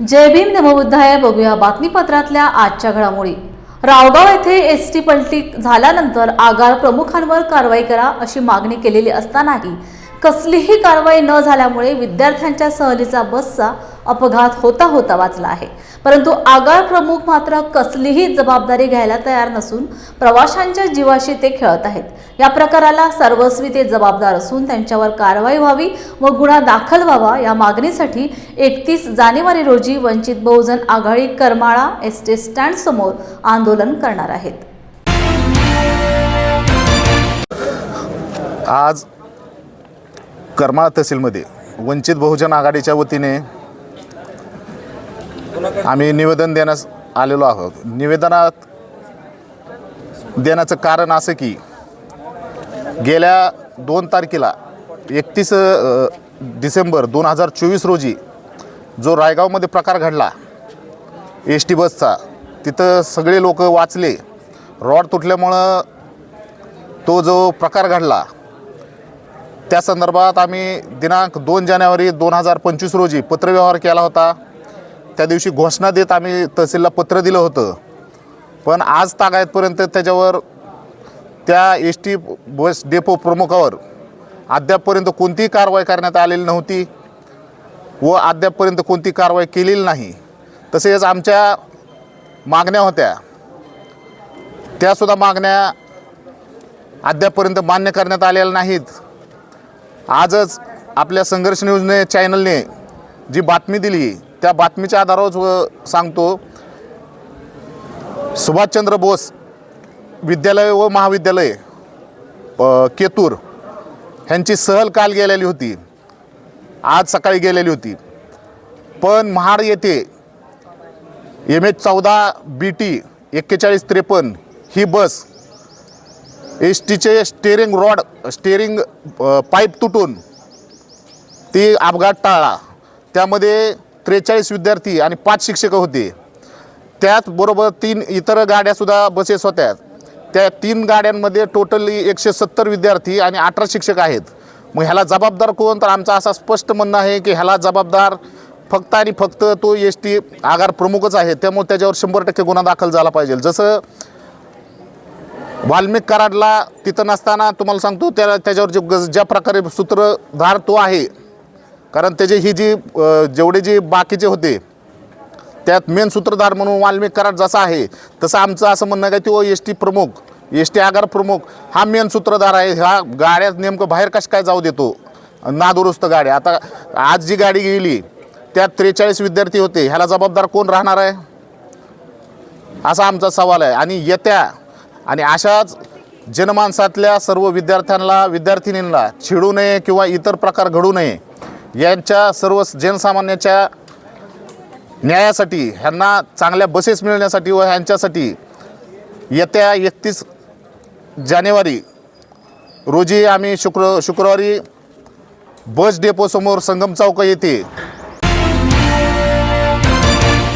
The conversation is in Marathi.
जय भीम नमबुद्धाय बघूया बातमीपत्रातल्या आजच्या घडामोडी. रावगाव येथे एस टी पलटी झाल्यानंतर आगार प्रमुखांवर कारवाई करा अशी मागणी केलेली असतानाही कसलीही कारवाई न झाल्यामुळे विद्यार्थ्यांच्या सहलीचा बसचा अपघात होता होता वाचला आहे. परंतु आगार प्रमुख मात्र कसलीही जबाबदारी घ्यायला तयार नसून प्रवाशांच्या जीवाशी ते खेळत आहेत. या प्रकाराला सर्वस्वी ते जबाबदार असून त्यांच्यावर कारवाई व्हावी व गुन्हा दाखल व्हावा या मागणीसाठी एकतीस जानेवारी रोजी Vanchit Bahujan Aghadi Karmala S T stand समोर आंदोलन करणार आहेत. आज करमाळा तहसीलमध्ये वंचित बहुजन आघाडीच्या वतीने आम्ही निवेदन देण्यास आलेलो आहोत. निवेदनात देण्याचं कारण असं की गेल्या दोन तारखेला एकतीस डिसेंबर दोन हजार चोवीस रोजी जो रायगावमध्ये प्रकार घडला एस टी बसचा तिथं सगळे लोक वाचले. रॉड तुटल्यामुळं तो जो प्रकार घडला त्या संदर्भात आम्ही दिनांक दोन जानेवारी दोन हजार पंचवीस रोजी पत्रव्यवहार केला होता. त्या दिवशी घोषणा देत आम्ही तहसीलला पत्र दिलं होतं. पण आज तागायतपर्यंत त्याच्यावर त्या एस टी बस डेपो प्रमुखावर अद्यापपर्यंत कोणतीही कारवाई करण्यात आलेली नव्हती व अद्यापपर्यंत कोणती कारवाई केलेली नाही. तसेच आमच्या मागण्या होत्या. त्यासुद्धा मागण्या अद्यापपर्यंत मान्य करण्यात आलेल्या नाहीत. आजच आपल्या संघर्ष न्यूजने चॅनलने जी बातमी दिली त्या बातमीच्या आधारावर व सांगतो सुभाषचंद्र बोस विद्यालय व महाविद्यालय केतूर ह्यांची सहल काल गेलेली होती. आज सकाळी गेलेली होती. पण महाड येथे एम एच चौदा बी टी एक्केचाळीस त्रेपन्न ही बस एस टीचे स्टेरिंग रॉड स्टेरिंग पाईप तुटून ती अपघात टाळला. त्यामध्ये त्रेचाळीस विद्यार्थी आणि पाच शिक्षक होते. त्याचबरोबर तीन इतर गाड्यासुद्धा बसेस होत्या. त्या तीन गाड्यांमध्ये टोटली एकशे सत्तर विद्यार्थी आणि अठरा शिक्षक आहेत. मग ह्याला जबाबदार कोण? तर आमचा असा स्पष्ट म्हणणं आहे की ह्याला जबाबदार फक्त आणि फक्त तो एस टी आगार प्रमुखच आहे. त्यामुळे त्याच्यावर शंभर टक्के गुन्हा दाखल झाला पाहिजे. जसं वाल्मिक कराडला तिथं नसताना तुम्हाला सांगतो त्या त्याच्यावर जे ज्या प्रकारे सूत्रधार तो आहे कारण त्याचे ही जी जेवढे जे बाकीचे होते त्यात मेन सूत्रधार म्हणून वाल्मिक कराड जसा आहे तसं आमचं असं म्हणणं काय की तो एस टी प्रमुख एस टी आगार प्रमुख हा मेन सूत्रधार आहे. ह्या गाड्या नेमकं बाहेर कसं काय जाऊ देतो? नादुरुस्त गाड्या आता आज जी गाडी गेली त्यात त्रेचाळीस विद्यार्थी होते. ह्याला जबाबदार कोण राहणार आहे? असा आमचा सवाल आहे. आणि येत्या आणि अशाच जनमानसातल्या सर्व विद्यार्थ्यांना विद्यार्थिनींना छिडू नये किंवा इतर प्रकार घडू नये यांच्या सर्व जनसामान्याच्या न्यायासाठी ह्यांना चांगल्या बसेस मिळण्यासाठी व ह्यांच्यासाठी येत्या एकतीस जानेवारी रोजी आम्ही शुक्र शुक्रवारी बस डेपोसमोर संगम चौक येथे